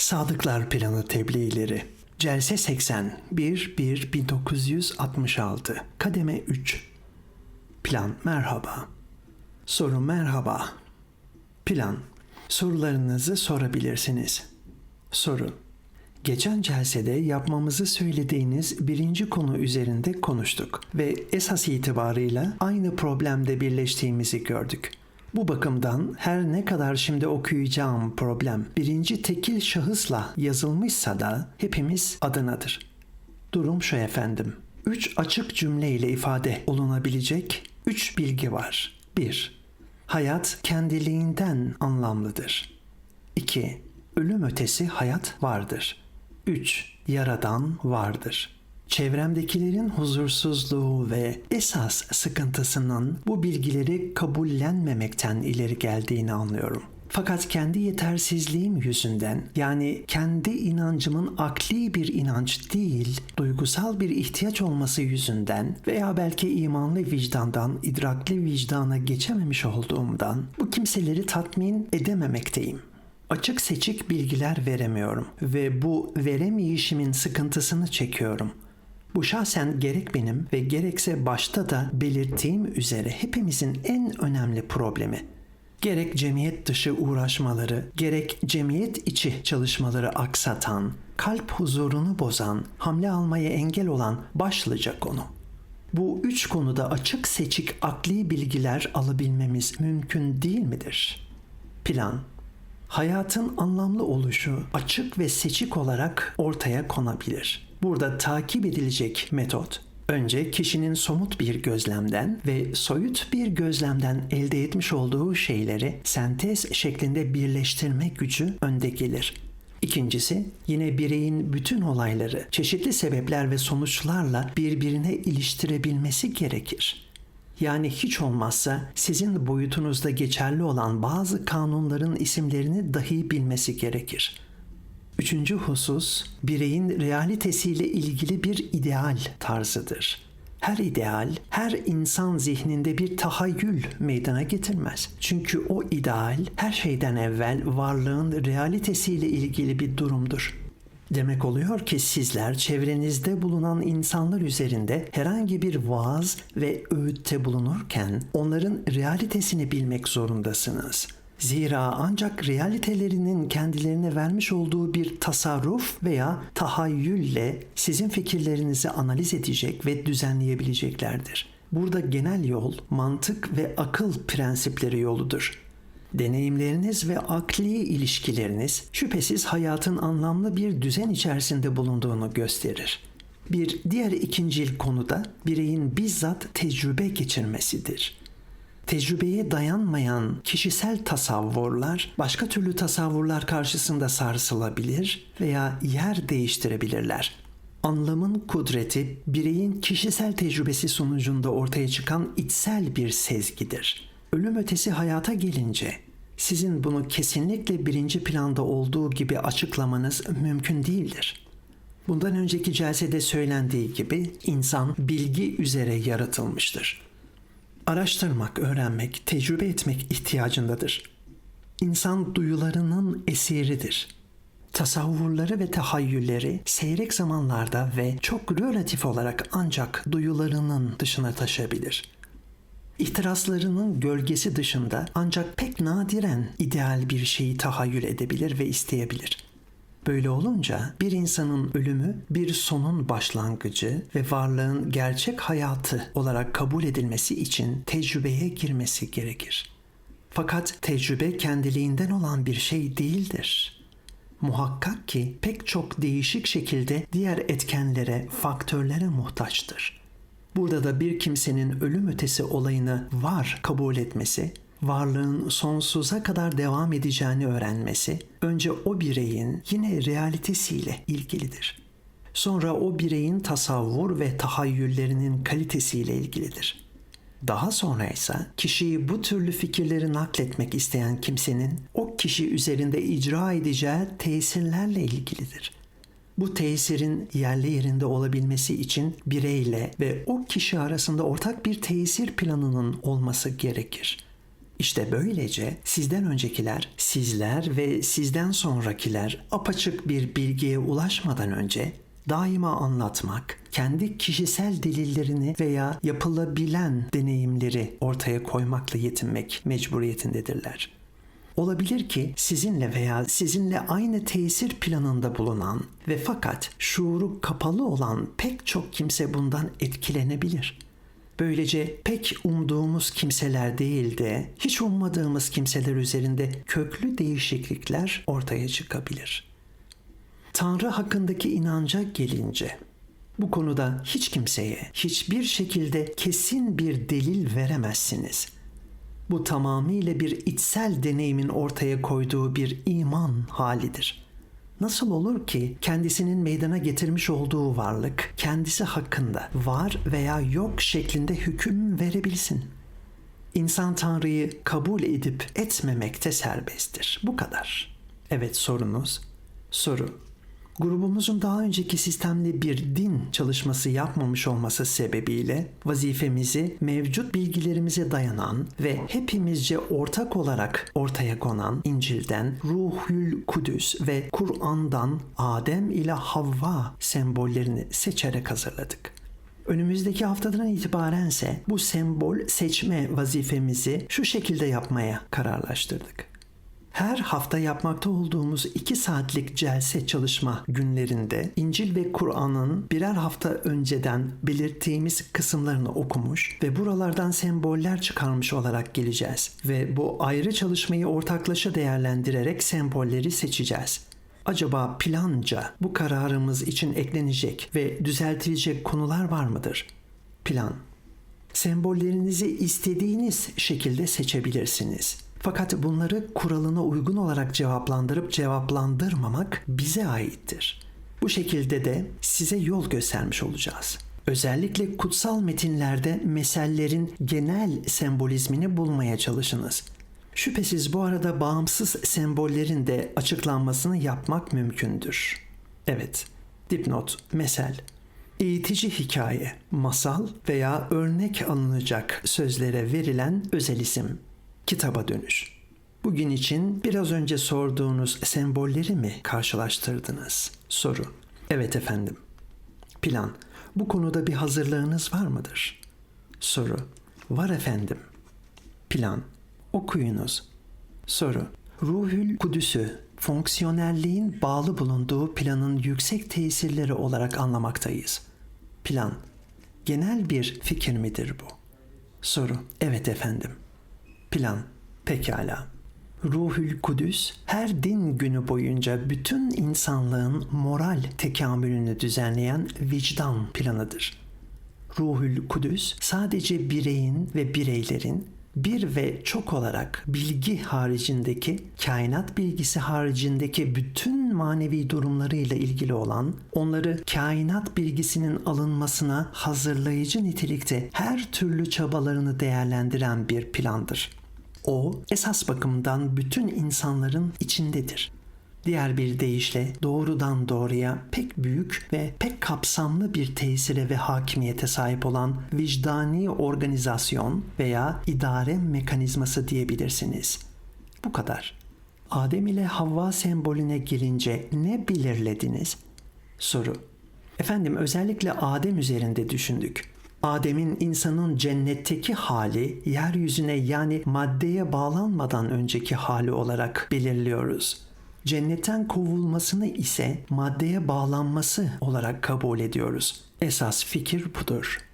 Sadıklar Planı Tebliğleri. Celse 80 1 1 1966 Kademe 3 Plan merhaba. Soru merhaba. Plan. Sorularınızı sorabilirsiniz. Soru. Geçen celsede yapmamızı söylediğiniz birinci konu üzerinde konuştuk ve esas itibarıyla aynı problemde birleştiğimizi gördük. Bu bakımdan her ne kadar şimdi okuyacağım problem birinci tekil şahısla yazılmışsa da hepimiz adınadır. Durum şu efendim. Üç açık cümle ile ifade olunabilecek üç bilgi var. 1. Hayat kendiliğinden anlamlıdır. 2. Ölüm ötesi hayat vardır. 3. Yaradan vardır. Çevremdekilerin huzursuzluğu ve esas sıkıntısının bu bilgileri kabullenmemekten ileri geldiğini anlıyorum. Fakat kendi yetersizliğim yüzünden yani kendi inancımın akli bir inanç değil, duygusal bir ihtiyaç olması yüzünden veya belki imanlı vicdandan idrakli vicdana geçememiş olduğumdan bu kimseleri tatmin edememekteyim açık seçik bilgiler veremiyorum ve bu veremeyişimin sıkıntısını çekiyorum. Bu şahsen gerek benim ve gerekse başta da belirttiğim üzere hepimizin en önemli problemi. Gerek cemiyet dışı uğraşmaları, gerek cemiyet içi çalışmaları aksatan, kalp huzurunu bozan, hamle almaya engel olan başlıca konu. Bu üç konuda açık seçik akli bilgiler alabilmemiz mümkün değil midir? Plan, hayatın anlamlı oluşu açık ve seçik olarak ortaya konabilir. Burada takip edilecek metot önce kişinin somut bir gözlemden ve soyut bir gözlemden elde etmiş olduğu şeyleri sentez şeklinde birleştirme gücü önde gelir. İkincisi yine bireyin bütün olayları çeşitli sebepler ve sonuçlarla birbirine iliştirebilmesi gerekir. Yani hiç olmazsa sizin boyutunuzda geçerli olan bazı kanunların isimlerini dahi bilmesi gerekir. Üçüncü husus, bireyin realitesiyle ilgili bir ideal tarzıdır. Her ideal, her insan zihninde bir tahayyül meydana getirmez. Çünkü o ideal her şeyden evvel varlığın realitesiyle ilgili bir durumdur. Demek oluyor ki sizler çevrenizde bulunan insanlar üzerinde herhangi bir vaaz ve öğütte bulunurken onların realitesini bilmek zorundasınız. Zira ancak realitelerinin kendilerine vermiş olduğu bir tasarruf veya tahayyülle sizin fikirlerinizi analiz edecek ve düzenleyebileceklerdir. Burada genel yol mantık ve akıl prensipleri yoludur. Deneyimleriniz ve akli ilişkileriniz şüphesiz hayatın anlamlı bir düzen içerisinde bulunduğunu gösterir. Bir diğer ikincil konuda bireyin bizzat tecrübe geçirmesidir. Tecrübeye dayanmayan kişisel tasavvurlar başka türlü tasavvurlar karşısında sarsılabilir veya yer değiştirebilirler. Anlamın kudreti bireyin kişisel tecrübesi sonucunda ortaya çıkan içsel bir sezgidir. Ölüm ötesi hayata gelince sizin bunu kesinlikle birinci planda olduğu gibi açıklamanız mümkün değildir. Bundan önceki celsede söylendiği gibi insan bilgi üzere yaratılmıştır. Araştırmak, öğrenmek, tecrübe etmek ihtiyacındadır. İnsan duyularının esiridir. Tasavvurları ve tahayyülleri seyrek zamanlarda ve çok relatif olarak ancak duyularının dışına taşabilir. İhtiraslarının gölgesi dışında ancak pek nadiren ideal bir şeyi tahayyül edebilir ve isteyebilir.'' Böyle olunca bir insanın ölümü bir sonun başlangıcı ve varlığın gerçek hayatı olarak kabul edilmesi için tecrübeye girmesi gerekir. Fakat tecrübe kendiliğinden olan bir şey değildir. Muhakkak ki pek çok değişik şekilde diğer etkenlere, faktörlere muhtaçtır. Burada da bir kimsenin ölüm ötesi olayını var kabul etmesi varlığın sonsuza kadar devam edeceğini öğrenmesi önce o bireyin yine realitesiyle ilgilidir. Sonra o bireyin tasavvur ve tahayyüllerinin kalitesiyle ilgilidir. Daha sonra ise kişiyi bu türlü fikirleri nakletmek isteyen kimsenin o kişi üzerinde icra edeceği tesirlerle ilgilidir. Bu tesirin yerli yerinde olabilmesi için bireyle ve o kişi arasında ortak bir tesir planının olması gerekir.'' İşte böylece sizden öncekiler, sizler ve sizden sonrakiler apaçık bir bilgiye ulaşmadan önce daima anlatmak, kendi kişisel delillerini veya yapılabilen deneyimleri ortaya koymakla yetinmek mecburiyetindedirler. Olabilir ki sizinle veya sizinle aynı tesir planında bulunan ve fakat şuuru kapalı olan pek çok kimse bundan etkilenebilir. Böylece pek umduğumuz kimseler değil de hiç ummadığımız kimseler üzerinde köklü değişiklikler ortaya çıkabilir. Tanrı hakkındaki inanca gelince bu konuda hiç kimseye hiçbir şekilde kesin bir delil veremezsiniz.'' Bu tamamıyla bir içsel deneyimin ortaya koyduğu bir iman halidir. Nasıl olur ki kendisinin meydana getirmiş olduğu varlık kendisi hakkında var veya yok şeklinde hüküm verebilsin? İnsan Tanrı'yı kabul edip etmemekte serbesttir. Bu kadar. Evet sorunuz. Soru. Grubumuzun daha önceki sistemli bir din çalışması yapmamış olması sebebiyle vazifemizi mevcut bilgilerimize dayanan ve hepimizce ortak olarak ortaya konan İncil'den, Ruhül Kudüs ve Kur'an'dan Adem ile Havva sembollerini seçerek hazırladık. Önümüzdeki haftadan itibarense bu sembol seçme vazifemizi şu şekilde yapmaya kararlaştırdık her hafta yapmakta olduğumuz iki saatlik celse çalışma günlerinde İncil ve Kur'an'ın birer hafta önceden belirttiğimiz kısımlarını okumuş ve buralardan semboller çıkarmış olarak geleceğiz. Ve bu ayrı çalışmayı ortaklaşa değerlendirerek sembolleri seçeceğiz. Acaba planca bu kararımız için eklenecek ve düzeltilecek konular var mıdır? Plan. Sembollerinizi istediğiniz şekilde seçebilirsiniz.'' Fakat bunları kuralına uygun olarak cevaplandırıp cevaplandırmamak bize aittir. Bu şekilde de size yol göstermiş olacağız. Özellikle kutsal metinlerde mesellerin genel sembolizmini bulmaya çalışınız. Şüphesiz bu arada bağımsız sembollerin de açıklanmasını yapmak mümkündür. Evet, dipnot, mesel, eğitici hikaye, masal veya örnek alınacak sözlere verilen özel isim kitaba dönüş. Bugün için biraz önce sorduğunuz sembolleri mi karşılaştırdınız? Soru. Evet efendim. Plan. Bu konuda bir hazırlığınız var mıdır? Soru. Var efendim. Plan. Okuyunuz. Soru. Ruhül Kudüs'ü fonksiyonelliğin bağlı bulunduğu planın yüksek tesirleri olarak anlamaktayız. Plan. Genel bir fikir midir bu? Soru. Evet efendim. Plan. Pekala. Ruhül Kudüs her din günü boyunca bütün insanlığın moral tekamülünü düzenleyen vicdan planıdır. Ruhül Kudüs sadece bireyin ve bireylerin bir ve çok olarak bilgi haricindeki, kainat bilgisi haricindeki bütün manevi durumlarıyla ilgili olan, onları kainat bilgisinin alınmasına hazırlayıcı nitelikte her türlü çabalarını değerlendiren bir plandır. O esas bakımdan bütün insanların içindedir. Diğer bir deyişle doğrudan doğruya pek büyük ve pek kapsamlı bir tesire ve hakimiyete sahip olan vicdani organizasyon veya idare mekanizması diyebilirsiniz. Bu kadar. Adem ile Havva sembolüne gelince ne belirlediniz? Soru. Efendim özellikle Adem üzerinde düşündük. Adem'in insanın cennetteki hali yeryüzüne yani maddeye bağlanmadan önceki hali olarak belirliyoruz. Cennetten kovulmasını ise maddeye bağlanması olarak kabul ediyoruz. Esas fikir budur.